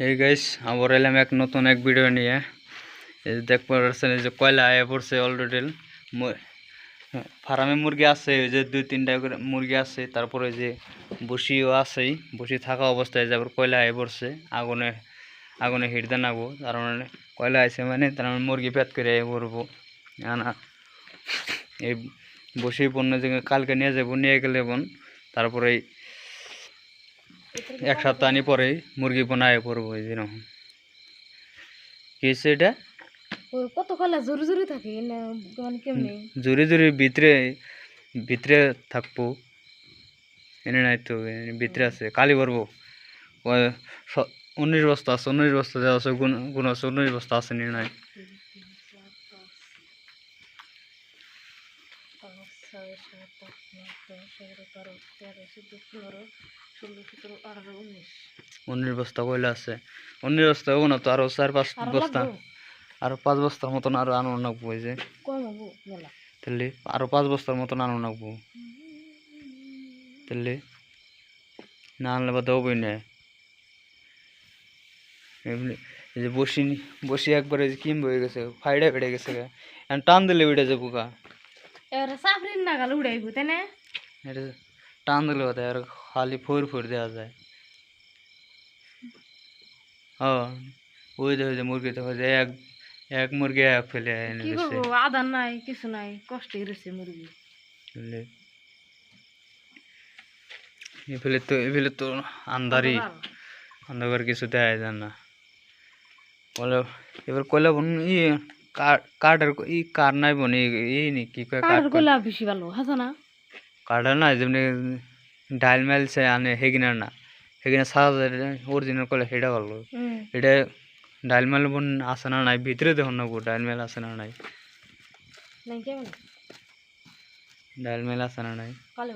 এই গাইস আবার এলাম এক নতুন এক ভিডিও নিয়ে। এই দেখতে পাচ্ছেন, এই যে কয়লা আয়া পড়ছে অলরেডি ফার্মে মুরগি আছে ওই যে দুই তিনটা করে মুরগি আছে, তারপরে যে বসিও আছেই। বসি থাকা অবস্থায় যাবার কয়লা আয়া পড়ছে, আগুনে আগুনে হিটতে নাগবো তার মানে কয়লা আছে মানে তার মানে মুরগি পেট করে আয়া পড়ব। না এই বসি পণ্য যে কালকে নিয়ে যাব, নিয়ে গেলে বোন। তারপরে এক সপ্তাহ আনি পরেই মুরগি বানায় পড়ব এই যেরকম কি হচ্ছে এটা? কত কলা জোরে জোরে থাকে না মানে কেমনি? জোরে জোরে ভিতরে ভিতরে থাকব। এনে নাই তো ভিতরে আছে কালি ভরবো। উনিশ বস্তা আছে উনিশ বস্তা আছে গুণ গুণ আছে উনিশ বস্তা আছে নি নাই পাঁচ ছয় সাত আট নয় দশ এগারো বারো তেরো চোদ্দ পনেরো ষোলো সতেরো আঠারো উনিশ। উনিশ বস্তা কইলে আছে। উনিশ বস্তা না তো? আরও চার পাঁচ বস্তা। আরও পাঁচ বস্তার মতন আরও আনো নাকবো এই যে। তাহলে আরও পাঁচ বস্তার মতন আনো নাকবো তাহলে না আনলে বা দেবই না। এমনি এই যে বসি বসি একবারে যে কিম হয়ে গেছে ফাইডা ফেটে গেছে। এখন টান দিলে উঠে যাব গা। এবারে চাকরির নাগাল উড়াইবো তাই না এটা টান দিলে কথা আর খালি ফোর ফোর দেওয়া যায় হ্যাঁ ওই যে মুরগি দেখো যে এক এক মুরগি এক ফেলে কি করব আদার নাই কিছু নাই কষ্টে রয়েছে মুরগি বুঝলে? এ তো এ ফেলে তো আন্ধারি অন্ধকার কিছু দেখা যায় না বলে এবার কইলা বোন ই কার- কার্ডের ই কার নাই বোন ই- নি কি কয় কার্ড গোলা বেশি ভালো হাসা না। কার্ডের না যেমনি ডাইল মাইল সে আনে হেগিনা না। হেগিনা সারা অরিজিনাল কলে সেটা ভালো। এটা ডাইল মাইল বোন আছে না নাই ভিতরে দেখুন না গো ডাইল মাইল আছে না নাই। ডাইল মাইল আছে না নাই। কালে